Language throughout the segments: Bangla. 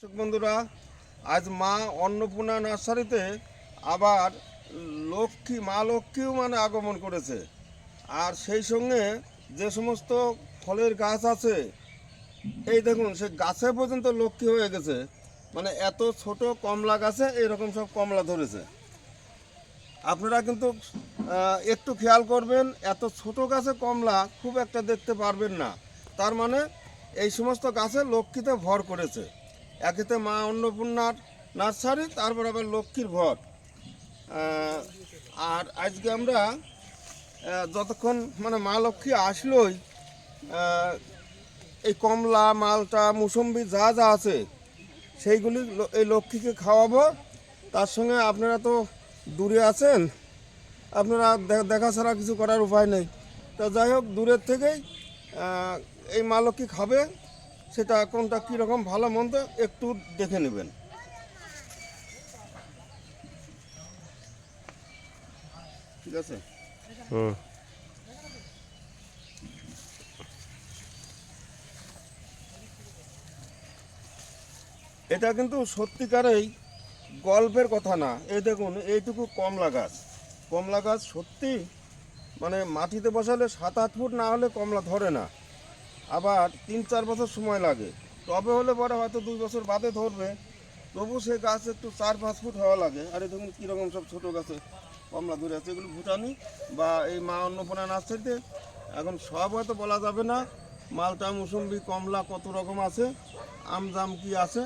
দর্শক বন্ধুরা, আজ মা অন্নপূর্ণা নার্সারিতে আবার লক্ষ্মী, মা লক্ষ্মীও মানে আগমন করেছে। আর সেই সঙ্গে যে সমস্ত ফলের গাছ আছে, এই দেখুন, সে গাছে পর্যন্ত লক্ষ্মী হয়ে গেছে। মানে এত ছোট কমলা গাছে এরকম সব কমলা ধরেছে। আপনারা কিন্তু একটু খেয়াল করবেন, এত ছোট গাছে কমলা খুব একটা দেখতে পারবেন না। তার মানে এই সমস্ত গাছে লক্ষ্মীতে ভর করেছে। একেতে মা অন্নপূর্ণার নার্সারি, তারপর আবার লক্ষ্মীর ভর আর আজকে আমরা যতক্ষণ মানে মা লক্ষ্মী আসলোই এই কমলা, মালটা, মুসম্বি যা যা আছে, সেইগুলি এই লক্ষ্মীকে খাওয়াবো। তার সঙ্গে আপনারা তো দূরে আছেন, আপনারা দেখা ছাড়া কিছু করার উপায় নেই। তা যাই হোক, দূরের থেকেই এই মা লক্ষ্মী খাবে। সেটা কোনটা কীরকম ভালো মন্দ একটু দেখে নেবেন। ঠিক আছে? হুম। এটা কিন্তু সত্যিকারেই গল্পের কথা না। এই দেখুন এইটুকু কমলা গাছ। কমলা গাছ সত্যি মানে মাটিতে বসালে সাত আট ফুট না হলে কমলা ধরে না। আবার তিন চার বছর সময় লাগে। তবে হলে পরে হয়তো দুই বছর বাদে ধরবে। তবু সে গাছ একটু চার, পাঁচ ফুট হওয়া লাগে। আর এই দেখুন কীরকম সব ছোটো গাছে কমলা ধরে আছে। এগুলো ভুটানি বা এই মা অন্নপূর্ণা নার্সারিতে। এখন সব হয়তো বলা যাবে না। মালটা, মুসম্বি, কমলা কত রকম আছে আম জাম কি আছে।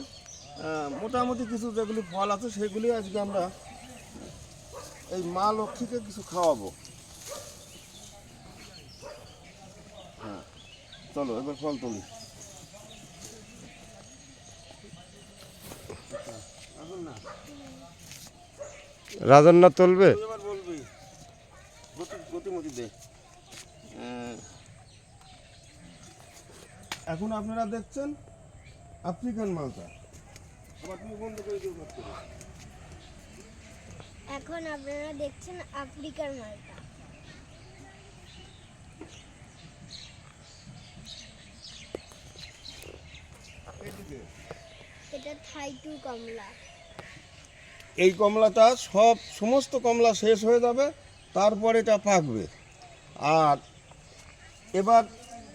মোটামুটি কিছু যেগুলি ফল আছে, সেগুলি আজকে আমরা এই মা লক্ষ্মীকে কিছু খাওয়াবো। চলো এবার ফল তুলি। আসুন না তুলবে এখন আপনারা দেখছেন আফ্রিকান মালটা। আবার তুমি বন্ধ করে দিও কাজ এখন আপনারা দেখছেন আফ্রিকার মালটা। এই কমলাটা সব সমস্ত কমলা শেষ হয়ে যাবে, তারপর এটা পাকবে। আর এবার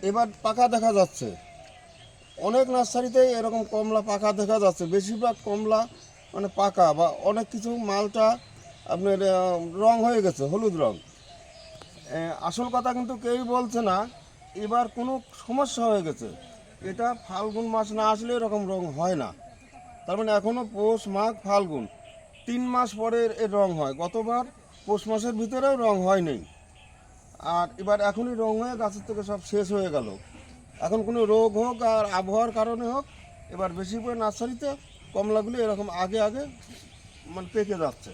এবার পাকা দেখা যাচ্ছে। অনেক নার্সারিতেই এরকম কমলা পাকা দেখা যাচ্ছে। বেশিরভাগ কমলা মানে পাকা বা অনেক কিছু মালটা আপনার রং হয়ে গেছে, হলুদ রং। আসল কথা কিন্তু কেউই বলছে না, এবার কোনো সমস্যা হয়ে গেছে। এটা ফাল্গুন মাস না আসলে এরকম রং হয় না। তার মানে এখনও পৌষ মাঘ ফাল্গুন। তিন মাস পরে এর- রং হয়। গতবার পৌষ মাসের ভিতরেও রং হয়নি। আর এবার এখনই রং হয়ে গাছের থেকে সব শেষ হয়ে গেল। এখন কোনো রোগ হোক আর আবহাওয়ার কারণে হোক এবার বেশি করে নার্সারিতে কমলাগুলি এরকম আগে আগে মানে পেকে যাচ্ছে।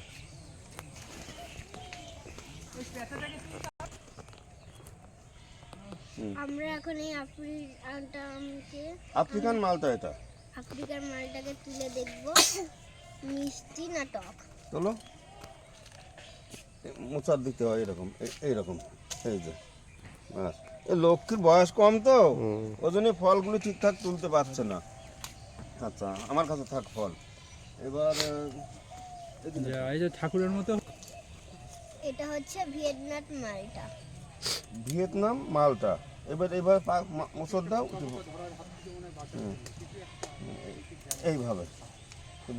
আমরা এখন এই আফ্রিকান মালটা এটা। আফ্রিকার মালটাকে তুলে দেখব। মিষ্টি না টক? চলো মোচার দিতে হয় এরকম। এই- এইরকম। এই যে। ব্যাস। এই লক্ষ্মীর বয়স কম তো। ওই জন্য ফলগুলো ঠিকঠাক তুলতে পারছে না। আচ্ছা আমার কাছে থাক ফল। এবার এই যে ঠাকুরের মতো। এটা হচ্ছে ভিয়েতনাম মালটা। ভিয়েতনাম মালটা। এবার এবার পা- মা- মোচর দাও। হুম। এইভাবে।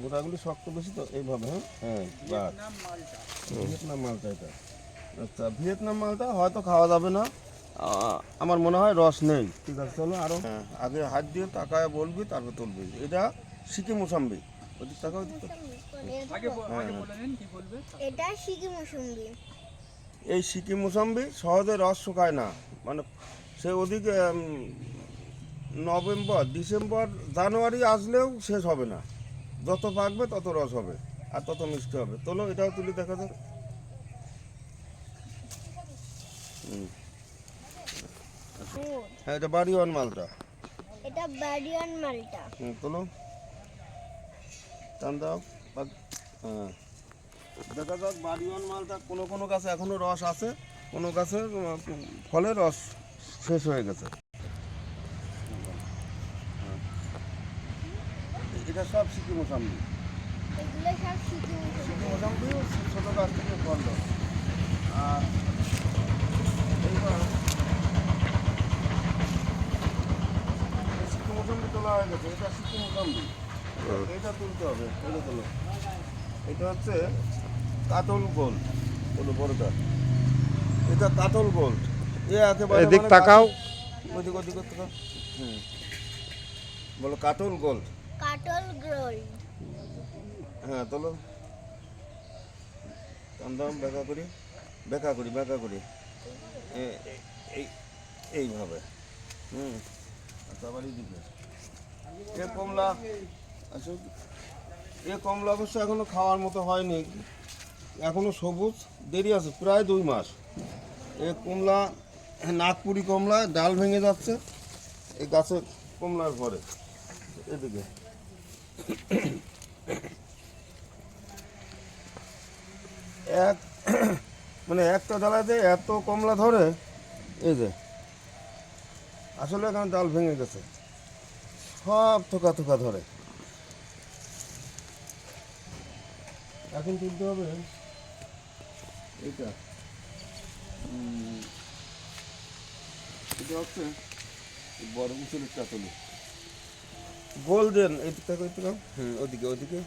গোটাগুলি শক্ত বেশি তো এইভাবে হ্যাঁ? হ্যাঁ ভিয়েতনাম মালটা এটা। আচ্ছা ভিয়েতনাম মালটা হয়তো খাওয়া যাবে না। আমার মনে হয় রস নেই। ঠিক আছে চলো আরও হ্যাঁ, আগে হাত দিয়ে তাকায় বলবি তারপর তুলবি। এটা সিকিম মোসাম্বি। ওদিক তাকাও দিতে আগে ব- আগে বলে দিন কি বলবে? এটা সিকি মৌসুম্বি। এই সিকিম মোসাম্বি সহজে রস শুকায় না। মানে সে ওদিকে নভেম্বর ডিসেম্বর জানুয়ারি আসলেও শেষ হবে না। যত পাকবে তত রস হবে আর তত মিষ্টি হবে। তোলো এটাও তুলি দেখা যাক। হ্যাঁ এটা বাড়িওয়ান মালটা। এটা ব্যারিয়ান মালটা। হুম, তোলো। টান দাও। হ্যাঁ। দেখা যাক বাড়িওয়ান মালটা কোনো কোনো গাছে এখনও রস আছে কোনো গাছে ফলে রস শেষ হয়ে গেছে। এটা সব সিকি মোসাম্বি। সিকি মোসাম্বি। ছোটো গাছ থেকে দেয়। আর এইবার এই সিকি মোসাম্বি তোলা হয়ে গেছে। এটা সিকি মোসাম্বি। এটা তুলতে হবে। এটা তোলো। এটা হচ্ছে কাতল গোল্ড বলো বড়টা। এটা কাতল গোল্ড এ একেবারে এদিক মানে তাকাও। ওদিক ওদিক ওদিক তাকাও। হুম। বলো কাতল গোল্ড কাটল গোল্ড হ্যাঁ তোলো দাম বেকা করি বেকা করি বেকা করি। এই, এইভাবে। হুম আচ্ছা আবার এইদিকে এ কমলা আসো এ কমলা অবশ্য এখনও খাওয়ার মতো হয়নি। এখনও সবুজ, দেরি আছে, প্রায় দুই মাস। এ কমলা, নাগপুরি কমলা, ডাল ভেঙে যাচ্ছে এই গাছে কমলার পরে এদিকে। এক মানে একটা ডালাতে এত কমলা ধরে, এই যে, আসলে এখানে ডাল ভেঙে গেছে। সব থোকা থোকা ধরে। এখন তুলতে হবে এটা এটা হচ্ছে বড় উঁচুর চাতলি গোল্ডেন এদিক থেকে এদিকে হুম ওদিকে ওদিকে।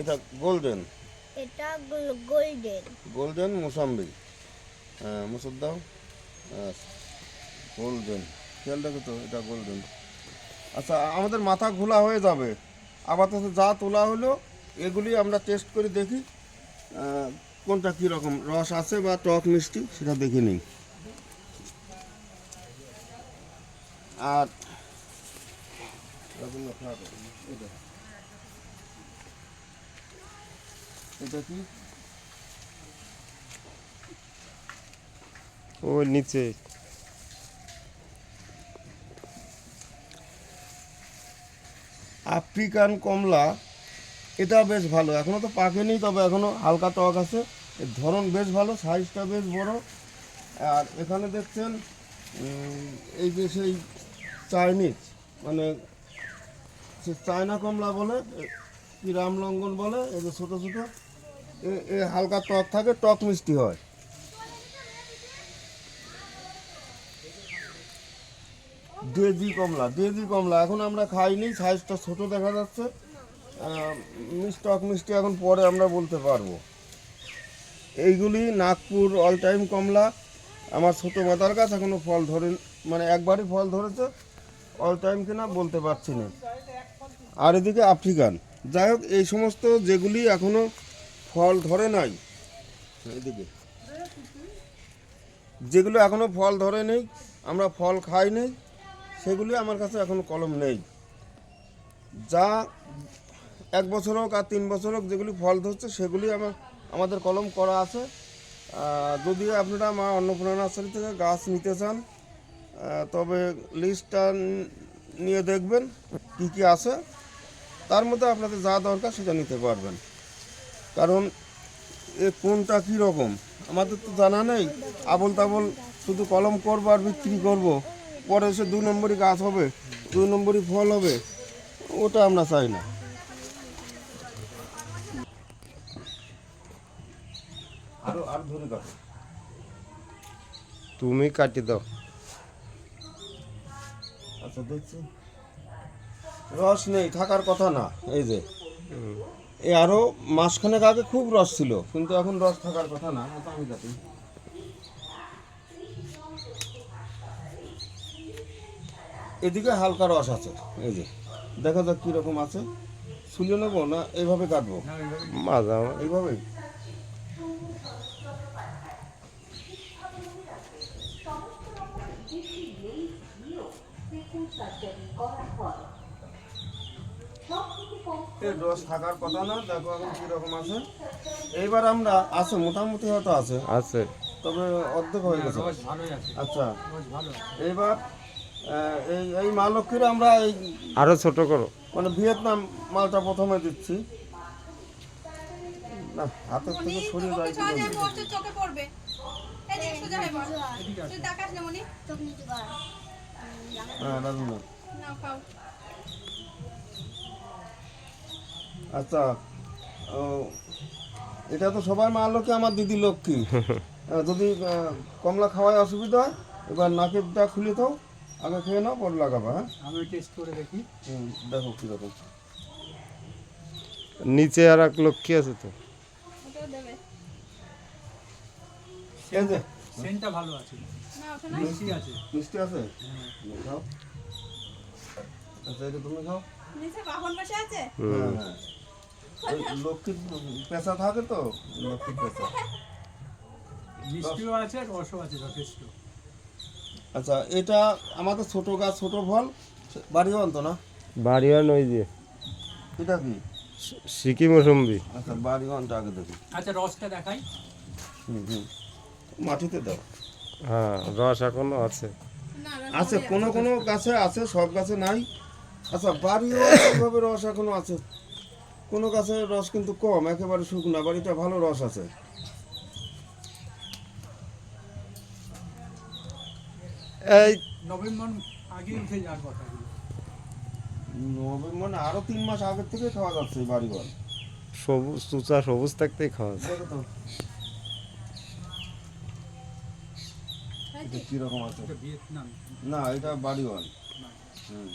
এটা গোল্ডেন এটা গোল্ডেন গোল্ডেন মোসাম্বি হ্যাঁ মুসুর দাও গোল্ডেন খেয়াল রাখো তো এটা গোল্ডেন আচ্ছা আমাদের মাথা ঘোলা হয়ে যাবে। আপাতত যা তোলা হলো এগুলি আমরা টেস্ট করে দেখি কোনটা কীরকম রস আছে বা টক মিষ্টি সেটা দেখে নিই। আর এটা এটা কি ও নিচে। আফ্রিকান কমলা এটা বেশ ভালো। এখনও তো পাকেনি তবে এখনও হালকা টক আছে। এর ধরন বেশ ভালো সাইজটা বেশ বড়। আর এখানে দেখছেন এই যে সেই চাইনিজ মানে সে চায়না কমলা বলে কি রামলঙ্গন বলে, এই যে ছোটো ছোটো, এ- হালকা টক থাকে, টক মিষ্টি হয়। ডেজি কমলা ডেজি কমলা, এখন আমরা খাইনি সাইজটা ছোট দেখা যাচ্ছে। টক মিষ্টি এখন পরে আমরা বলতে পারব। এইগুলি নাগপুর অল টাইম কমলা, আমার ছোটো মাতার গাছ এখনও ফল ধরে মানে একবারই ফল ধরেছে অল টাইম কিনা বলতে পারছি না। আর এদিকে আফ্রিকান। যাই হোক, এই সমস্ত যেগুলি এখনও ফল ধরে নাই, এদিকে। যেগুলো এখনও ফল ধরে নেই, আমরা ফল খাই নেই, সেগুলি আমার কাছে এখনও কলম নেই। যা এক বছর হোক আর তিন বছর হোক যেগুলি ফল ধরছে, সেগুলি আমার আমাদের কলম করা আছে। যদি আপনারা মা অন্নপূর্ণা নার্সারি থেকে গাছ নিতে চান তবে লিস্টটা নিয়ে দেখবেন কি কি আছে। তার মধ্যে আপনাদের যা দরকার সেটা নিতে পারবেন। কারণ এ কোনটা কী রকম আমাদের তো জানা নেই। আবল তাবল শুধু কলম করব আর বিক্রি করব। পরে এসে দু নম্বরই গাছ হবে দু নম্বরই ফল হবে ওটা আমরা চাই না। আরও আরও ধরে কাটো। তুমি কাটি দাও। আচ্ছা দেখছি। রস নেই থাকার কথা না এই যে। এ আরও মাসখানেক আগে খুব রস ছিল কিন্তু এখন রস থাকার কথা না আমি কাটি এদিকে হালকা রস আছে এই যে। দেখা যাক কীরকম আছে। শুলে নেব না এইভাবে কাটবো? মাজা এইভাবেই। এর রস থাকার কথা না দেখো এখন কীরকম আছে। এইবার আমরা আছে মোটামুটি হয়তো আছে। আছে। তবে অর্ধেক হয়ে গেছে। রস ভালোই আছে। আচ্ছা। এইবার এই এই মা লক্ষ্মীর আমরা এই আরও ছোট করো। মানে ভিয়েতনাম মালটা প্রথমে দিচ্ছি। না হাতের থেকে সরিয়ে যায় চোখে পড়বে। হয়ে মনি। হ্যাঁ রাজু না নাও খাও আচ্ছা এটা তো সবাই মা লক্ষ্মী আমার দিদি লক্ষ্মী। যদি কমলা খাওয়ায় অসুবিধা হয় এবার নাকেরটা খুলে দাও আগে খেয়ে নাও পরে লাগাবা হ্যাঁ? আমি টেস্ট করে দেখি। দেখো কীরকম নিচে আর এক লক্ষ্মী আছে তো। সেন্টটা ভালো আছে। না ওটা না? মিষ্টি আছে। মিষ্টি আছে? খাও। আচ্ছা এটা তুমি খাও। নিচে বাহন বসে আছে? হ্যাঁ। ওই লক্ষ্মীর পেশা থাকে তো লক্ষ্মীর পেশা মিষ্টিও আছে রসও আছে যথেষ্ট। আচ্ছা এটা আমাদের ছোট গাছ ছোট ফল বাড়িও আনতো না? বাড়িওয়ান ওই যে। এটা কি? সিকি মৌসুম্বি। আচ্ছা বাড়িওয়ানটা আগে দেখি। আচ্ছা রসটা দেখাই। হুম হুম। মাটিতে দাও। হ্যাঁ রস এখনও আছে। আছে কোনো কোনো গাছে আছে সব গাছে নাই। আচ্ছা বাড়িও রস এখনও আছে? কোনো গাছের রস কিন্তু কম একেবারে শুকনা বাড়িটা ভালো রস আছে। এই নভেম্বর আগে উঠে যাওয়ার কথা নভেম্বর আরও তিন মাস আগের থেকে খাওয়া যাচ্ছে এই বাড়িঘর। সবুজ চুচা সবুজ থাকতেই খাওয়া যায় এটা কীরকম আছে? না এটা বাড়িওয়ান হুম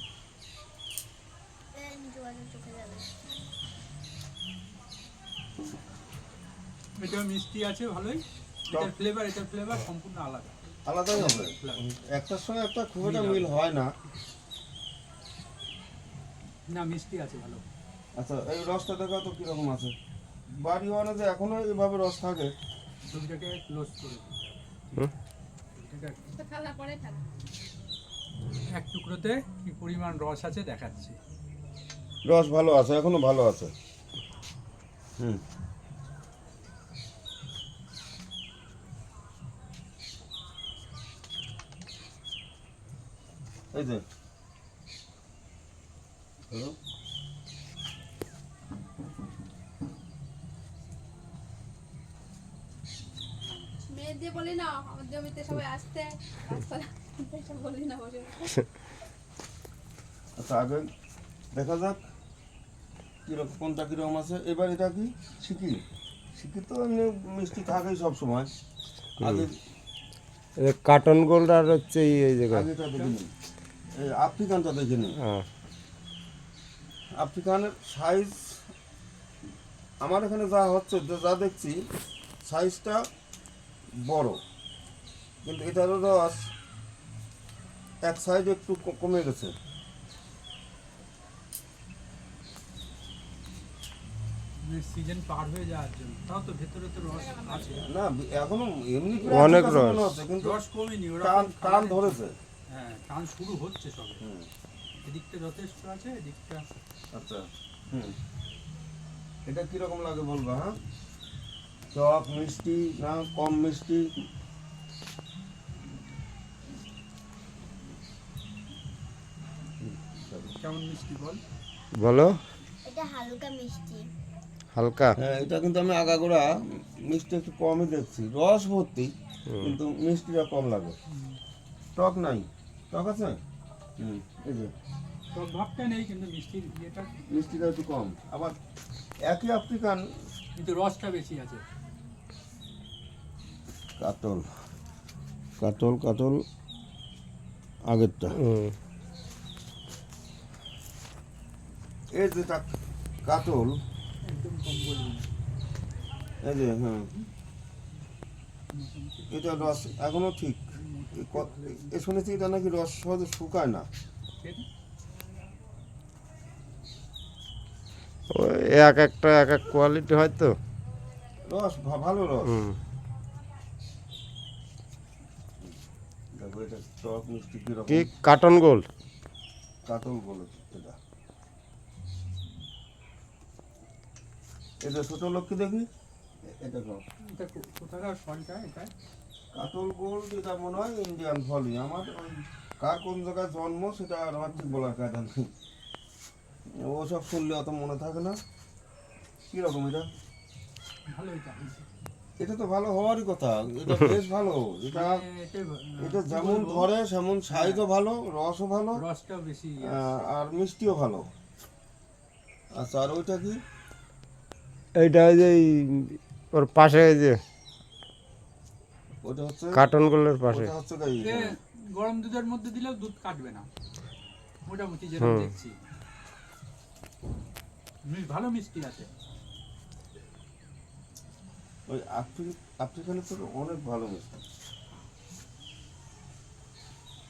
জোয়ারে চোখে যাবে এটা মিষ্টি আছে ভালোই। এটার ফ্লেভার এটার ফ্লেভার সম্পূর্ণ আলাদা। আলাদাই হবে একটার সঙ্গে একটা খুব একটা মিল হয় না। না মিষ্টি আছে ভালো। আচ্ছা এই রসটা দেখা তো কীরকম আছে। বাড়িওয়ানে যে এখনও এইভাবে রস থাকে। ছবিটাকে ক্লোজ করে এক টুকরোতে কি পরিমাণ রস আছে দেখাচ্ছি। রস ভালো আছে এখনও ভালো আছে। হুম। এই যে। বলি না আমার জমিতে সবাই আসতে বলি না বসে। আচ্ছা আগে দেখা যাক কীরকম কোনটা কীরকম আছে। এবার এটা কি? শিকি শিকি তো এমনি মিষ্টি থাকেই সব সময়। আগে কার্টন গোল্ড আর হচ্ছে এই- এই আফ্রিকানটা দেখে নিন। হ্যাঁ। আফ্রিকানের সাইজ আমার এখানে যা হচ্ছে যা- দেখছি সাইজটা বড়। কিন্তু এটার রস এক সাইড একটু কমে গেছে। সিজন পার হয়ে যাওয়ার জন্য। তাও তো ভেতরে তো রস আছে। না এখনও এমনি অনেক আছে রস। কিন্তু রস কমেনি ওরা টান টান ধরেছে। হ্যাঁ টান শুরু হচ্ছে সবে। এদিকটা যথেষ্ট আছে এদিকটা আচ্ছা। হুম। এটা কীরকম লাগে বলবা হ্যাঁ? টক মিষ্টি না কম মিষ্টি? কেমন মিষ্টি বল? বলো। এটা হালকা মিষ্টি। হালকা? হ্যাঁ এটা কিন্তু আমি আগাগোড়া মিষ্টি একটু কমই দেখছি। রস ভর্তি কিন্তু মিষ্টিটা কম লাগে। টক নাই। টক আছে? হুম এই যে। সব ভাবটা নেই কিন্তু মিষ্টির ইয়েটা মিষ্টিটা একটু কম। আবার একই আফ্রিকান কিন্তু রসটা বেশি আছে। কাতল। কাতল কাতল আগেরটা। হুম। এই যেটা কাতল। একদম কম এই যে হ্যাঁ এটা রস এখনও ঠিক। এ শুনেছি এটা নাকি রস সহজে শুকায় না। এক একটা এক এক কোয়ালিটি হয় তো। রস ভালো রস। কি? কার্টন গোল্ড। কাতল বলে এটা। এটা ছোট লক্ষ্মী দেখি এটা কোথাকার ফলটা এটা? কাতল গোল্ড এটা মনে হয় ইন্ডিয়ান ফলই আমার ওই কার কোন জায়গায় জন্ম সেটা আর আমার ঠিক বলার কায়দা নেই। ওসব শুনলে অত মনে থাকে না। কীরকম এটা? এটা এটা তো ভালো হওয়ারই কথা। এটা বেশ ভালো। এটা এটা এটা যেমন ধরে সেমন সাইজও ভালো রসও ভালো রসটাও বেশি আহ, আর মিষ্টিও ভালো। আচ্ছা আর ওইটা কি? এইটা ওই যে এই ওর পাশে যে ওটা হচ্ছে কার্টনগুলোর পাশে। ওটা হচ্ছে গরম দুধের মধ্যে দিলেও দুধ কাটবে না। মোটামুটি যেরকম দেখছি। মিষ্টি ভালো মিষ্টি আছে। ওই আফ্রিক আফ্রিকানের থেকে অনেক ভালো মিষ্টি।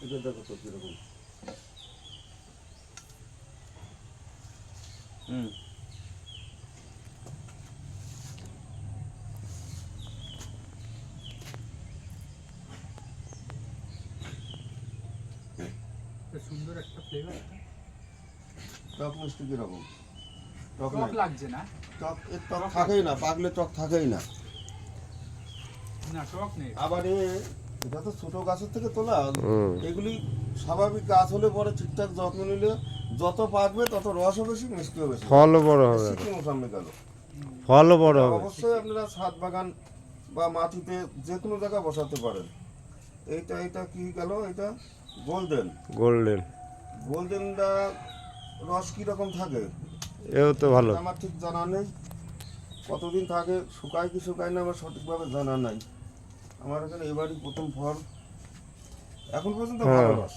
এটা দেখো তো কীরকম। হুম তো সুন্দর একটা ফ্লেভার টক মিষ্টি কীরকম? টক টক লাগছে না? টক এর টক থাকেই না পাকলে টক থাকেই না। না টক নেই। আবার এটা তো ছোট গাছের থেকে তোলা। এগুলি স্বাভাবিক গাছ হলে পরে ঠিকঠাক যত্ন নিলে যত পাকবে তত রসও বেশি মিষ্টিও বেশি। ফলও বড় হবে। সামনে গেল? ফলও বড় হবে। অবশ্যই আপনারা ছাদ বাগান বা মাটিতে যে কোনো জায়গায় বসাতে পারেন। এইটা এটা কি গেল? এটা গোল্ডেন। গোল্ডেন। গোল্ডেনটা রস কীরকম থাকে? এও তো ভালো। আমার ঠিক জানা নেই। কতদিন থাকে শুকায় কি শুকায় না আমার সঠিকভাবে জানা নাই। আমার এখানে এবারই প্রথম ফল। এখন পর্যন্ত ভালো হ্যাঁ। রস।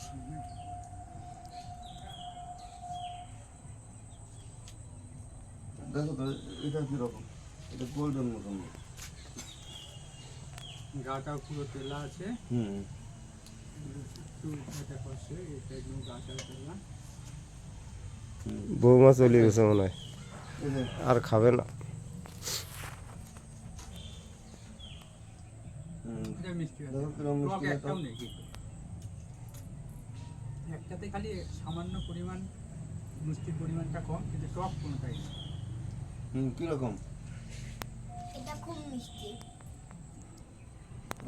দেখো তো এটা কীরকম? এটা গোল্ডেন মতন। গাটা পুরো তেলা আছে। হুম। এটা করছে এটা একদম গাটা তেলা। বৌমা চলে গেছে মনে হয়। আর খাবে না। একটাতে খালি সামান্য পরিমাণ মিষ্টির পরিমাণটা কম কিন্তু টক কোনোটাই নেই। হুম কীরকম এটা খুব মিষ্টি।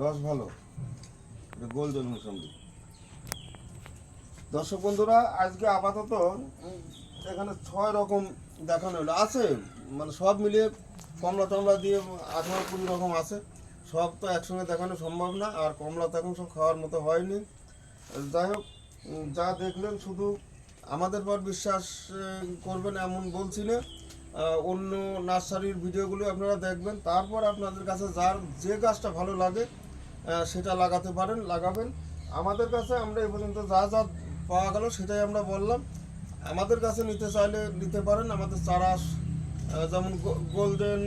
রস ভালো। এটা গোল্ডেন মোসাম্বি দর্শক বন্ধুরা আজকে আপাতত এখানে ছয় রকম দেখানো হলো। আছে মানে সব মিলিয়ে কমলা টমলা দিয়ে আঠারো কুড়ি রকম আছে। সব তো একসঙ্গে দেখানো সম্ভব না, আর কমলা তো এখন সব খাওয়ার মতো হয়নি। যাই হোক যা দেখলেন, শুধু আমাদের পর বিশ্বাস করবেন এমন বলছি না। অন্য নার্সারির ভিডিওগুলো আপনারা দেখবেন। তারপর আপনাদের কাছে যার যে গাছটা ভালো লাগে সেটা লাগাতে পারেন, লাগাবেন। আমাদের কাছে আমরা এ পর্যন্ত যা যা পাওয়া গেল, সেটাই আমরা বললাম। আমাদের কাছে নিতে চাইলে নিতে পারেন আমাদের চারা আহ, যেমন গোল্ডেন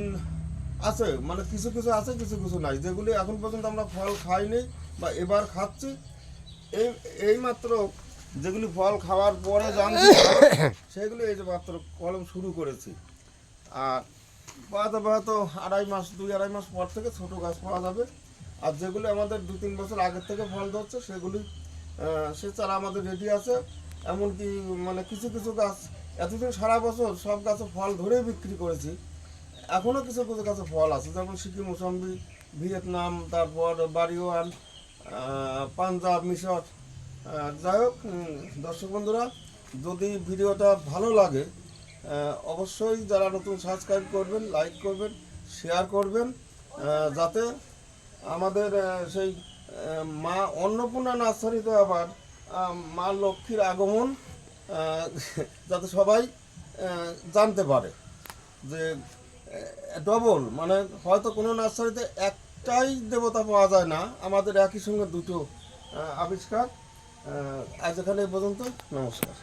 আছে মানে কিছু কিছু আছে কিছু কিছু নাই। যেগুলি এখন পর্যন্ত আমরা ফল খাইনি বা এবার খাচ্ছি এই এই মাত্র যেগুলি ফল খাওয়ার পরে জানছি সেগুলি এই যে মাত্র কলম শুরু করেছি। আর পাওয়াতে হয়তো আড়াই মাস দুই আড়াই মাস পর থেকে ছোট গাছ পাওয়া যাবে। আর যেগুলি আমাদের দু তিন বছর আগের থেকে ফল ধরছে সেগুলি সে চারা আমাদের রেডি আছে। এমনকি মানে কিছু কিছু গাছ, এতদিন সারা বছর সব গাছে ফল ধরেই বিক্রি করেছি। এখনও কিছু কিছু গাছে ফল আছে, যেমন সিকিম, মোসাম্বি, ভিয়েতনাম, তারপর বাড়িওয়ান পাঞ্জাব, মিশর। যাই হোক দর্শক বন্ধুরা, যদি ভিডিওটা ভালো লাগে অবশ্যই যারা নতুন সাবস্ক্রাইব করবেন লাইক করবেন শেয়ার করবেন যাতে আমাদের সেই মা অন্নপূর্ণা নার্সারিতে আবার মা লক্ষ্মীর আগমন যাতে সবাই জানতে পারে যে ডবল মানে হয়তো কোনো নার্সারিতে একটাই দেবতা পাওয়া যায় না। আমাদের একই সঙ্গে দুটো আবিষ্কার। আজ এখানে পর্যন্ত। নমস্কার।